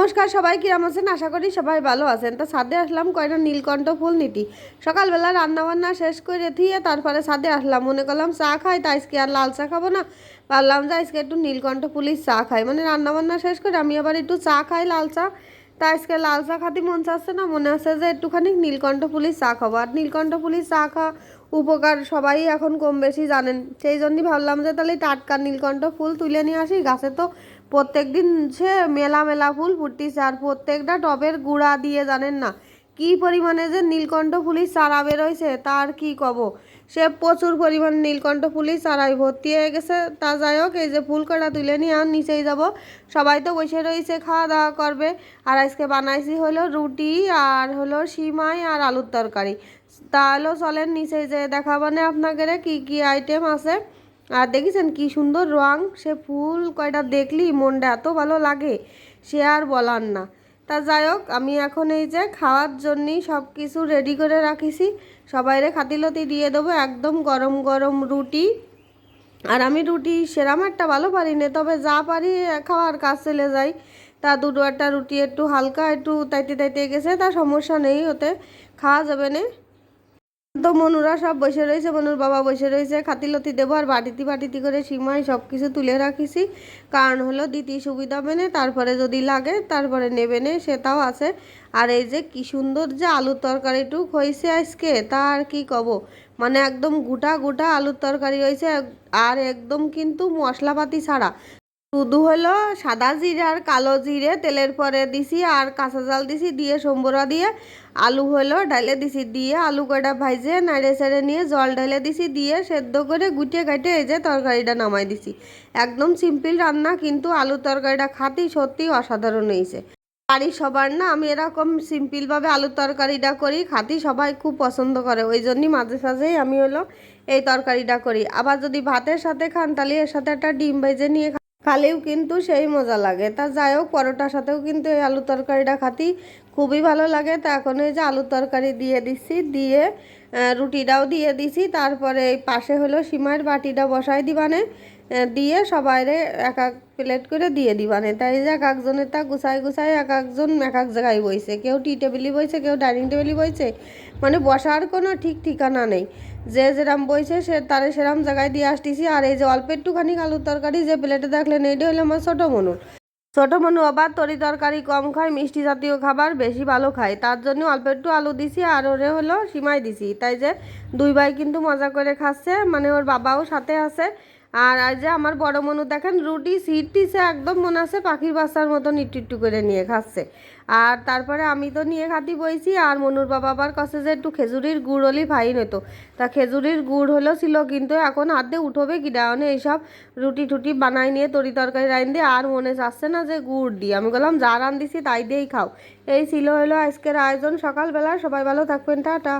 নমস্কার, সবাই কিরাম আছেন? আশা করি সবাই ভালো আছেন। তো ছাদে আসলাম কয়টা নীলকণ্ঠ ফুল নিতি সকালবেলা রান্না বান্না শেষ করে থিয়ে তারপরে ছাদে আসলাম। মনে করলাম চা খাই তাই আজকে আর লাল চা খাব না। ভাবলাম যে আজকে একটু নীলকণ্ঠ ফুলির চা খাই। মানে রান্নাবান্না শেষ করে আমি আবার একটু চা খাই লাল চা। তাই আজকে লাল চা খাতে মন চাচ্ছে না, মনে আছে যে একটুখানি নীলকণ্ঠ ফুলির চা খাব। আর নীলকণ্ঠ ফুলির চা খাওয়া উপকার সবাই এখন কম বেশি জানেন। সেই জন্যই ভাবলাম যে তাহলে টাটকা নীলকণ্ঠ ফুল তুলে নিয়ে আসি। গাছে তো প্রত্যেক দিন সে মেলা মেলা ফুল ফুটতিছে আর প্রত্যেকটা টবের গুঁড়া দিয়ে জানেন না, কি পরিমাণে যে নীলকণ্ঠ ফুলির চারা বেরোয়ছে তার কি কব? সে প্রচুর পরিমাণে নীলকণ্ঠ ফুলির চারাই ভর্তি হয়ে গেছে। তা যাই হোক, এই যে ফুল কটা তুলে নিয়ে আর নিচেই যাব। সবাই তো বসে রয়েছে, খাওয়া দাওয়া করবে। আর আজকে বানাইছি হলো রুটি আর হলো সিমাই আর আলুর তরকারি। তাহলেও চলেন নিচে যে দেখাবানে আপনাকে কি কি আইটেম আছে। আর দেখেছেন কি সুন্দর রং? সে ফুল কয়টা দেখলি, মনটা এত ভালো লাগে, সে আর বলার না। তা যাই হোক, আমি এখন এই যে খাওয়ার জন্যই সব কিছু রেডি করে রাখিছি। সবাইরে খাতিলতি দিয়ে দেবো, একদম গরম গরম রুটি। আর আমি রুটি সেরাম একটা ভালো পারি না, তবে যা পারি খাওয়ার কাজ চলে যাই তা দুটো একটা রুটি একটু হালকা, একটু তাইতে তাইতে গেছে, তা সমস্যা নেই ওতে, খাওয়া যাবে না। তো মনুরা সব বসে রয়েছে, মনুর বাবা বসে রয়েছে, খাতিলতি দেবো আর বাটিতি বাটিতি করে সিমাই সব কিছু তুলে রাখিছি। কারণ হলো দিতি সুবিধা মেনে, তারপরে যদি লাগে তারপরে নেবে নে সেটাও আছে। আর এই যে কি সুন্দর যে আলুর তরকারিটুক হয়েছে আজকে, তা আর কি কব? মানে একদম গোটা গোটা আলুর তরকারি হয়েছে আর একদম কিন্তু মশলাপাতি ছাড়া। শুধু হলো সাদা জিরে আর কালো জিরে তেলের পরে দিছি আর কাঁচা জাল দিছি, দিয়ে সম্বরা দিয়ে আলু হলো ঢালে দিছি, দিয়ে আলু কটা ভাইজে নাড়ে চেড়ে নিয়ে জল ঢালে দিছি, দিয়ে সেদ্ধ করে গুটিয়ে কাটে এই যে তরকারিটা নামাই দিছি। একদম সিম্পল রান্না, কিন্তু আলু তরকারিটা খাতেই সত্যি অসাধারণ হয়েছে। বাড়ির সবার না, আমি এরকম সিম্পলভাবে আলুর তরকারিটা করি খাতি সবাই খুব পছন্দ করে, ওই জন্যই মাঝে সাঝেই আমি হলো এই তরকারিটা করি। আবার যদি ভাতের সাথে খান, তাহলে এর সাথে একটা ডিম ভেজে নিয়ে খালেও কিন্তু সেই মজা লাগে। তা যাই হোক পরোটার সাথেও কিন্তু এই আলু তরকারিটা খাতি খুবই ভালো লাগে। তা এখন এই যে আলুর তরকারি দিয়ে দিচ্ছি, দিয়ে রুটিটাও দিয়ে দিছি। তারপরে এই পাশে হলো সিমাইয়ের বাটিটা বসাই দিবানে। দিয়ে সবাইরে এক এক প্লেট করে দিয়ে দিবানে। তাই যে এক একজনের তা গুছাই গুছাই এক একজন এক এক জায়গায় বইছে। কেউ টি টেবিলই বইছে, কেউ ডাইনিং টেবিলই বইছে। মানে বসার কোনো ঠিক ঠিকানা নেই। যে যেরাম বইছে সে তারে সেরাম জায়গায় দিয়ে আসতেছি। আর এই যে অল্প একটুখানি আলুর তরকারি, যে প্লেটে দেখলেন, এইটা হলো আমার ছোটো মনুর ছোটো মনু আবার তরি তরকারি কম খায়, মিষ্টি জাতীয় খাবার বেশি ভালো খায়। তার জন্য অল্প একটু আলু দিছি আর ওরে হলো সিমাই দিছি। তাই যে দুই ভাই কিন্তু মজা করে খাচ্ছে মানে ওর বাবাও সাথে আছে। আর আজ যে আমার বড় মনু দেখেন, রুটি, সিট দিছে একদম মনে আছে পাখির বাচ্চার মতন একটু একটু করে নিয়ে খাচ্ছে। আর তারপরে আমি তো নিয়ে খাতি বইছি, আর মনুর বাবা আবার কাছে যে একটু খেজুরির গুড় হলেই ফাইন হতো তা খেজুরির গুড় হলো ছিল, কিন্তু এখন হাত উঠবে কি ডাউনে এইসব রুটি টুটি বানাই নিয়ে তরি তরকারি রাইন দিয়ে, আর মনে চাচ্ছে না যে গুড় দিই। আমি বললাম, যা রান দিছি তাই দিয়েই খাও। এই ছিল হলো আজকের আয়োজন। সকালবেলা সবাই ভালো থাকবেন। টাটা।